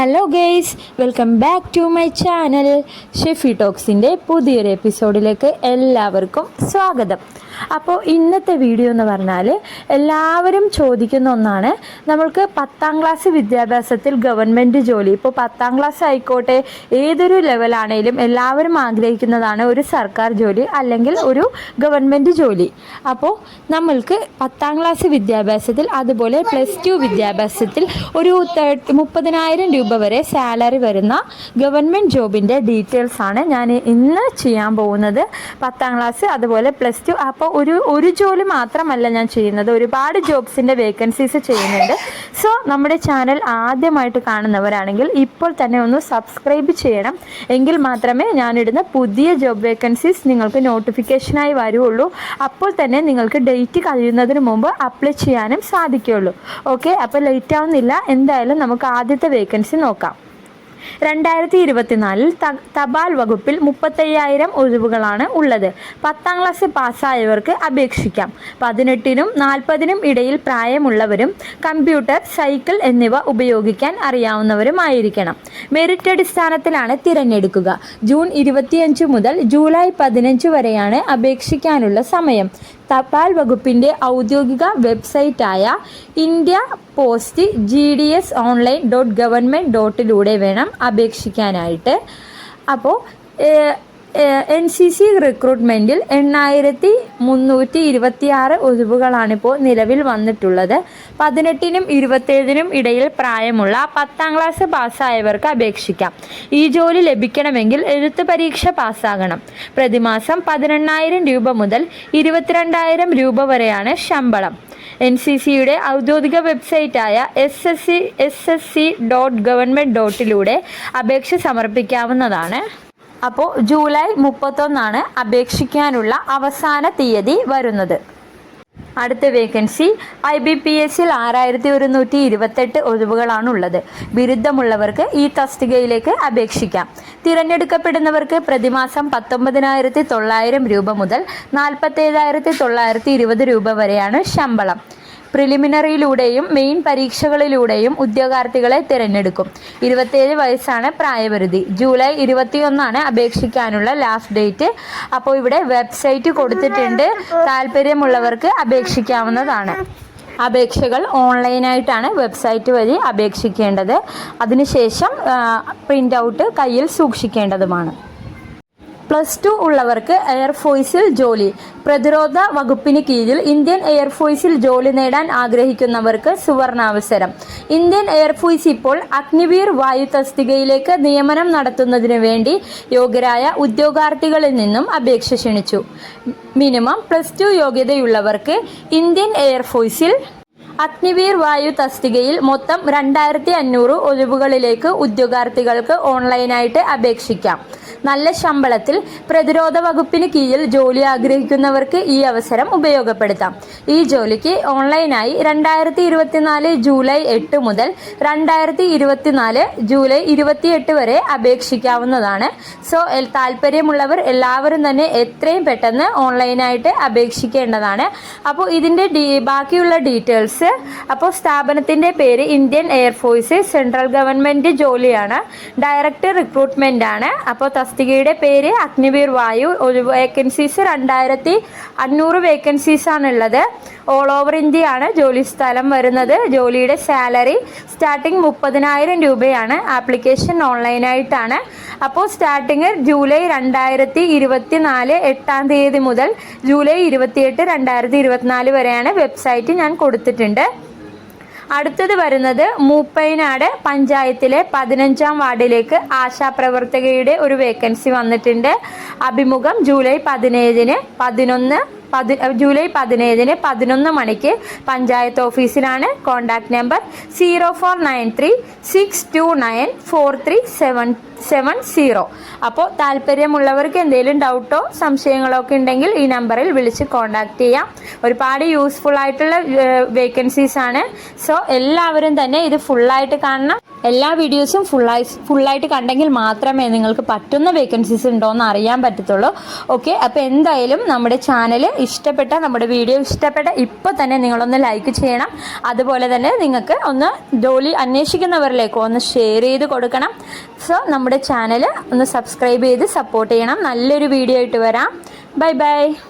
Hello guys welcome back to my channel Shefi ടോക്സിന്റെ പുതിയൊരു എപ്പിസോഡിലേക്ക് എല്ലാവർക്കും സ്വാഗതം. അപ്പോൾ ഇന്നത്തെ വീഡിയോ എന്ന് പറഞ്ഞാൽ എല്ലാവരും ചോദിക്കുന്ന ഒന്നാണ് നമ്മൾക്ക് പത്താം ക്ലാസ് വിദ്യാഭ്യാസത്തിൽ ഗവൺമെന്റ് ജോലി. ഇപ്പോൾ പത്താം ക്ലാസ് ആയിക്കോട്ടെ ഏതൊരു ലെവലാണേലും എല്ലാവരും ആഗ്രഹിക്കുന്നതാണ് ഒരു സർക്കാർ ജോലി അല്ലെങ്കിൽ ഒരു ഗവൺമെന്റ് ജോലി. അപ്പോൾ നമ്മൾക്ക് പത്താം ക്ലാസ് വിദ്യാഭ്യാസത്തിൽ അതുപോലെ പ്ലസ് ടു വിദ്യാഭ്യാസത്തിൽ ഒരു തേർട്ടി മുപ്പതിനായിരം രൂപ വരെ സാലറി വരുന്ന ഗവൺമെന്റ് ജോബിന്റെ ഡീറ്റെയിൽസ് ആണ് ഞാൻ ഇന്ന് ചെയ്യാൻ പോകുന്നത്. പത്താം ക്ലാസ് അതുപോലെ പ്ലസ് ടു അപ്പോൾ ഒരു ഒരു ജോലി മാത്രമല്ല ഞാൻ ചെയ്യുന്നത്. ഒരുപാട് ജോബ്സിന്റെ വേക്കൻസീസ് ചെയ്യുന്നുണ്ട്. സോ നമ്മുടെ ചാനൽ ആദ്യമായിട്ട് കാണുന്നവരാണെങ്കിൽ ഇപ്പോൾ തന്നെ ഒന്ന് സബ്സ്ക്രൈബ് ചെയ്യണം. എങ്കിൽ മാത്രമേ ഞാനിടുന്ന പുതിയ ജോബ് വേക്കൻസീസ് നിങ്ങൾക്ക് നോട്ടിഫിക്കേഷനായി വരുള്ളൂ. അപ്പോൾ തന്നെ നിങ്ങൾക്ക് ഡേറ്റ് കഴിയുന്നതിന് മുമ്പ് അപ്ലൈ ചെയ്യാനും സാധിക്കുള്ളൂ. ഓക്കെ അപ്പോൾ ലേറ്റ് ആവുന്നില്ല. എന്തായാലും നമുക്ക് ആദ്യത്തെ വേക്കൻസി നോക്കാം. രണ്ടായിരത്തി ഇരുപത്തിനാലിൽ തപാൽ വകുപ്പിൽ മുപ്പത്തയ്യായിരം ഒഴിവുകളാണ് ഉള്ളത്. പത്താം ക്ലാസ് പാസ്സായവർക്ക് അപേക്ഷിക്കാം. പതിനെട്ടിനും നാൽപ്പതിനും ഇടയിൽ പ്രായമുള്ളവരും കമ്പ്യൂട്ടർ സൈക്കിൾ എന്നിവ ഉപയോഗിക്കാൻ അറിയാവുന്നവരുമായിരിക്കണം. മെറിറ്റ് അടിസ്ഥാനത്തിലാണ് തിരഞ്ഞെടുക്കുക. ജൂൺ ഇരുപത്തിയഞ്ച് മുതൽ ജൂലൈ പതിനഞ്ച് വരെയാണ് അപേക്ഷിക്കാനുള്ള സമയം. തപാൽ വകുപ്പിന്റെ ഔദ്യോഗിക വെബ്സൈറ്റായ India post G D S online dot government ഡോട്ടിലൂടെ വേണം അപേക്ഷിക്കാനായിട്ട്. അപ്പോൾ എൻ സി സി റിക്രൂട്ട്മെന്റിൽ എണ്ണായിരത്തി മുന്നൂറ്റി ഇരുപത്തി ആറ് ഒഴിവുകളാണിപ്പോൾ നിലവിൽ വന്നിട്ടുള്ളത്. പതിനെട്ടിനും ഇരുപത്തേഴിനും ഇടയിൽ പ്രായമുള്ള പത്താം ക്ലാസ് പാസ്സായവർക്ക് അപേക്ഷിക്കാം. ഈ ജോലി ലഭിക്കണമെങ്കിൽ എഴുത്ത് പരീക്ഷ പാസ്സാകണം. പ്രതിമാസം പതിനെണ്ണായിരം രൂപ മുതൽ ഇരുപത്തിരണ്ടായിരം രൂപ വരെയാണ് ശമ്പളം. എൻ സി സിയുടെ ഔദ്യോഗിക വെബ്സൈറ്റായ S S C S S C dot government ഡോട്ടിലൂടെ അപേക്ഷ സമർപ്പിക്കാവുന്നതാണ്. അപ്പോൾ ജൂലൈ മുപ്പത്തൊന്നാണ് അപേക്ഷിക്കാനുള്ള അവസാന തീയതി വരുന്നത്. അടുത്ത വേക്കൻസി ഐ ബി പി എസിൽ ആറായിരത്തി ഒരുന്നൂറ്റി ഇരുപത്തെട്ട് ഒഴിവുകളാണുള്ളത്. ബിരുദമുള്ളവർക്ക് ഈ തസ്തികയിലേക്ക് അപേക്ഷിക്കാം. തിരഞ്ഞെടുക്കപ്പെടുന്നവർക്ക് പ്രതിമാസം പത്തൊമ്പതിനായിരത്തി തൊള്ളായിരം രൂപ മുതൽ നാൽപ്പത്തേഴായിരത്തി തൊള്ളായിരത്തി ഇരുപത് രൂപ വരെയാണ് ശമ്പളം. പ്രിലിമിനറിയിലൂടെയും മെയിൻ പരീക്ഷകളിലൂടെയും ഉദ്യോഗാർത്ഥികളെ തിരഞ്ഞെടുക്കും. ഇരുപത്തേഴ് വയസ്സാണ് പ്രായപരിധി. ജൂലൈ ഇരുപത്തിയൊന്നാണ് അപേക്ഷിക്കാനുള്ള ലാസ്റ്റ് ഡേറ്റ്. അപ്പോൾ ഇവിടെ വെബ്സൈറ്റ് കൊടുത്തിട്ടുണ്ട്. താല്പര്യമുള്ളവർക്ക് അപേക്ഷിക്കാവുന്നതാണ്. അപേക്ഷകൾ ഓൺലൈനായിട്ടാണ് വെബ്സൈറ്റ് വഴി അപേക്ഷിക്കേണ്ടത്. അതിനുശേഷം പ്രിന്റ് ഔട്ട് കയ്യിൽ സൂക്ഷിക്കേണ്ടതുമാണ്. പ്ലസ് ടു ഉള്ളവർക്ക് എയർഫോഴ്സിൽ ജോലി. പ്രതിരോധ വകുപ്പിന് കീഴിൽ ഇന്ത്യൻ എയർഫോഴ്സിൽ ജോലി നേടാൻ ആഗ്രഹിക്കുന്നവർക്ക് സുവർണാവസരം. ഇന്ത്യൻ എയർഫോഴ്സ് ഇപ്പോൾ അഗ്നിവീർ വായു തസ്തികയിലേക്ക് നിയമനം നടത്തുന്നതിനു വേണ്ടി യോഗ്യരായ ഉദ്യോഗാർത്ഥികളിൽ നിന്നും അപേക്ഷ ക്ഷണിച്ചു. മിനിമം പ്ലസ് ടു യോഗ്യതയുള്ളവർക്ക് ഇന്ത്യൻ എയർഫോഴ്സിൽ അഗ്നിവീർ വായു തസ്തികയിൽ മൊത്തം രണ്ടായിരത്തി അഞ്ഞൂറ് ഒഴിവുകളിലേക്ക് ഉദ്യോഗാർത്ഥികൾക്ക് ഓൺലൈനായിട്ട് അപേക്ഷിക്കാം. നല്ല ശമ്പളത്തിൽ പ്രതിരോധ വകുപ്പിന് കീഴിൽ ജോലി ആഗ്രഹിക്കുന്നവർക്ക് ഈ അവസരം ഉപയോഗപ്പെടുത്താം. ഈ ജോലിക്ക് ഓൺലൈനായി രണ്ടായിരത്തി ഇരുപത്തിനാല് ജൂലൈ എട്ട് മുതൽ രണ്ടായിരത്തി ഇരുപത്തിനാല് ജൂലൈ ഇരുപത്തിയെട്ട് വരെ അപേക്ഷിക്കാവുന്നതാണ്. സോ താല്പര്യമുള്ളവർ എല്ലാവരും തന്നെ എത്രയും പെട്ടെന്ന് ഓൺലൈനായിട്ട് അപേക്ഷിക്കേണ്ടതാണ്. അപ്പോൾ ഇതിന്റെ ഡീ ബാക്കിയുള്ള ഡീറ്റെയിൽസ് അപ്പോൾ സ്ഥാപനത്തിന്റെ പേര് Indian air force central government ജോലിയാണ്. ഡയറക്ടർ റിക്രൂട്ട്മെന്റ് ആണ് അപ്പോൾ തസ്തികയുടെ പേര് അഗ്നിവീർ വായു. ഒരു വേക്കൻസീസ് രണ്ടായിരത്തി അഞ്ഞൂറ് വേക്കൻസീസ് ആണുള്ളത്. ഓൾ ഓവർ ഇന്ത്യ ആണ് ജോലി സ്ഥലം വരുന്നത്. ജോലിയുടെ സാലറി സ്റ്റാർട്ടിംഗ് മുപ്പതിനായിരം രൂപയാണ്. ആപ്ലിക്കേഷൻ ഓൺലൈനായിട്ടാണ് അപ്പോൾ സ്റ്റാർട്ടിങ് ജൂലൈ രണ്ടായിരത്തി ഇരുപത്തി നാല് എട്ടാം തീയതി മുതൽ ജൂലൈ ഇരുപത്തിയെട്ട് രണ്ടായിരത്തി ഇരുപത്തിനാല് വരെയാണ് വെബ്സൈറ്റ് ഞാൻ കൊടുത്തിട്ടുണ്ട്. അടുത്തത് വരുന്നത് മൂപ്പൈനാട് പഞ്ചായത്തിലെ പതിനഞ്ചാം വാർഡിലേക്ക് ആശാപ്രവർത്തകയുടെ ഒരു വേക്കൻസി വന്നിട്ടുണ്ട്. അഭിമുഖം ജൂലൈ പതിനേഴിന് പതിനൊന്ന് പതി ജൂലൈ പതിനേഴിന് പതിനൊന്ന് മണിക്ക് പഞ്ചായത്ത് ഓഫീസിലാണ് contact number. Zero four nine three six two nine four three seven seven zero. അപ്പോൾ താല്പര്യമുള്ളവർക്ക് എന്തെങ്കിലും ഡൗട്ടോ സംശയങ്ങളോ ഒക്കെ ഉണ്ടെങ്കിൽ ഈ നമ്പറിൽ വിളിച്ച് കോൺടാക്ട് ചെയ്യാം. ഒരുപാട് യൂസ്ഫുൾ ആയിട്ടുള്ള വേക്കൻസീസ് ആണ്. സോ എല്ലാവരും തന്നെ ഇത് ഫുള്ളായിട്ട് കാണണം. എല്ലാ വീഡിയോസും ഫുള്ളായി ഫുള്ളായിട്ട് കണ്ടെങ്കിൽ മാത്രമേ നിങ്ങൾക്ക് പറ്റുന്ന വേക്കൻസീസ് ഉണ്ടോ എന്ന് അറിയാൻ പറ്റത്തുള്ളൂ. ഓക്കെ അപ്പോൾ എന്തായാലും നമ്മുടെ ചാനൽ ഇഷ്ടപ്പെട്ട നമ്മുടെ വീഡിയോ ഇഷ്ടപ്പെട്ട ഇപ്പോൾ തന്നെ നിങ്ങളൊന്ന് ലൈക്ക് ചെയ്യണം. അതുപോലെ തന്നെ നിങ്ങൾക്ക് ഒന്ന് ജോലി അന്വേഷിക്കുന്നവരിലേക്ക് ഒന്ന് ഷെയർ ചെയ്ത് കൊടുക്കണം. സോ നമ്മുടെ ചാനൽ ഒന്ന് സബ്സ്ക്രൈബ് ചെയ്ത് സപ്പോർട്ട് ചെയ്യണം. നല്ലൊരു വീഡിയോ ആയിട്ട് വരാം. Bye bye